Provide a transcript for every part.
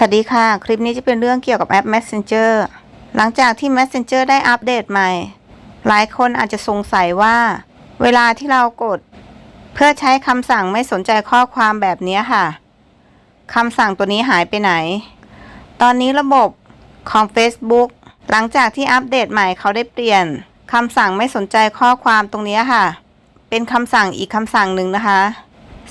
สวัสดีค่ะ คลิปนี้จะเป็นเรื่องเกี่ยวกับแอป Messenger หลังจากที่ Messenger ได้อัปเดตใหม่ หลายคนอาจจะสงสัยว่า เวลาที่เรากด เพื่อใช้คำสั่งไม่สนใจข้อความแบบนี้ค่ะคำสั่งตัวนี้หายไปไหน ตอนนี้ระบบของ Facebook หลังจากที่อัปเดตใหม่เขาได้เปลี่ยนคำสั่งไม่สนใจข้อความตรงนี้ค่ะ เป็นคำสั่งอีกคำสั่งหนึ่งนะคะ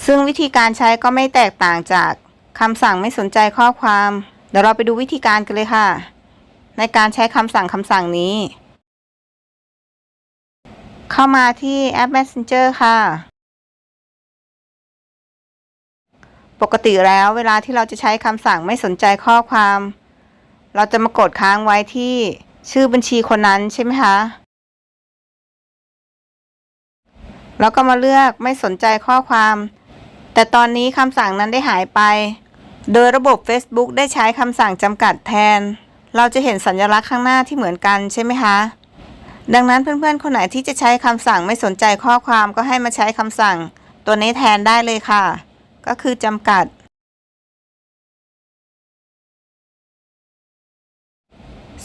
ซึ่งวิธีการใช้ก็ไม่แตกต่างจาก คำสั่งไม่สนใจข้อความ เดี๋ยวเราไปดูวิธีการกันเลยค่ะ ในการใช้คำสั่งคำสั่งนี้ เข้ามาที่แอป Messenger ค่ะ ปกติแล้วเวลาที่เราจะใช้คำสั่งไม่สนใจข้อความ เราจะมากดค้างไว้ที่ชื่อบัญชีคนนั้นใช่ไหมคะแล้วก็มาเลือกไม่สนใจข้อความ แต่ตอนนี้คำสั่งนั้นได้หายไป โดยระบบ Facebook ได้ใช้คำสั่งจำกัดแทน เราจะเห็นสัญลักษณ์ข้างหน้าที่เหมือนกันใช่ไหมคะ ดังนั้นเพื่อนๆ คนไหนที่จะใช้คำสั่งไม่สนใจข้อความก็ให้มาใช้คำสั่ง ตัวนี้แทนได้เลยค่ะ ก็คือจำกัด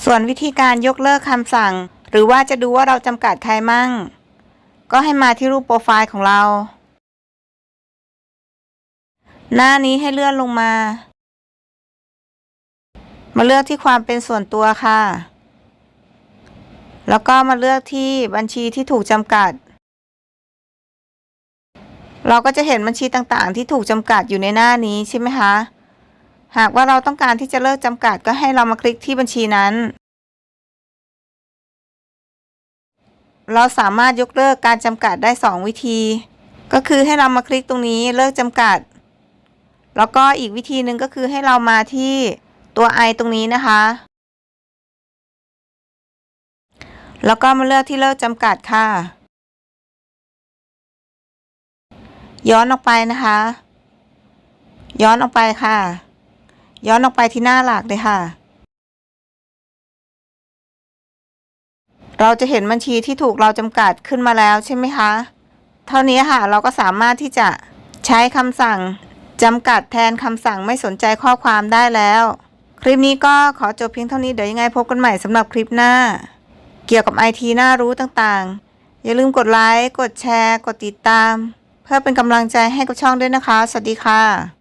ส่วนวิธีการยกเลิกคำสั่ง หรือว่าจะดูว่าเราจำกัดใครมั่ง ก็ให้มาที่รูปโปรไฟล์ของเรา หน้านี้ให้เลื่อนลงมา มาเลือกที่ความเป็นส่วนตัวค่ะ แล้วก็มาเลือกที่บัญชีที่ถูกจำกัด เราก็จะเห็นบัญชีต่างๆ ที่ถูกจำกัดอยู่ในหน้านี้ใช่ไหมคะหากว่าเราต้องการที่จะเลิกจำกัดก็ให้เรามาคลิกที่บัญชีนั้น เราสามารถยกเลิกการจำกัดได้ 2 วิธี ก็คือให้เรามาคลิกตรงนี้เลิกจำกัด แล้วก็อีกวิธีหนึ่งก็คือให้เรามาที่ตัว i ตรงนี้นะคะ แล้วก็มาเลือกที่เลิกจำกัดค่ะ ย้อนออกไปนะคะ ย้อนออกไปค่ะ ย้อนออกไปที่หน้าหลักเลยค่ะ เราจะเห็นบัญชีที่ถูกเราจำกัดขึ้นมาแล้วใช่ไหมคะ เท่านี้ค่ะเราก็สามารถที่จะใช้คำสั่ง จำกัดแทนคำสั่งไม่สนใจข้อความได้แล้ว คลิปนี้ก็ขอจบเพียงเท่านี้เดี๋ยวยังไงพบกันใหม่สำหรับคลิปหน้า เกี่ยวกับไอทีน่ารู้ต่างๆ อย่าลืมกดไลค์ กดแชร์ กดติดตาม เพื่อเป็นกำลังใจให้กับช่องด้วยนะคะ สวัสดีค่ะ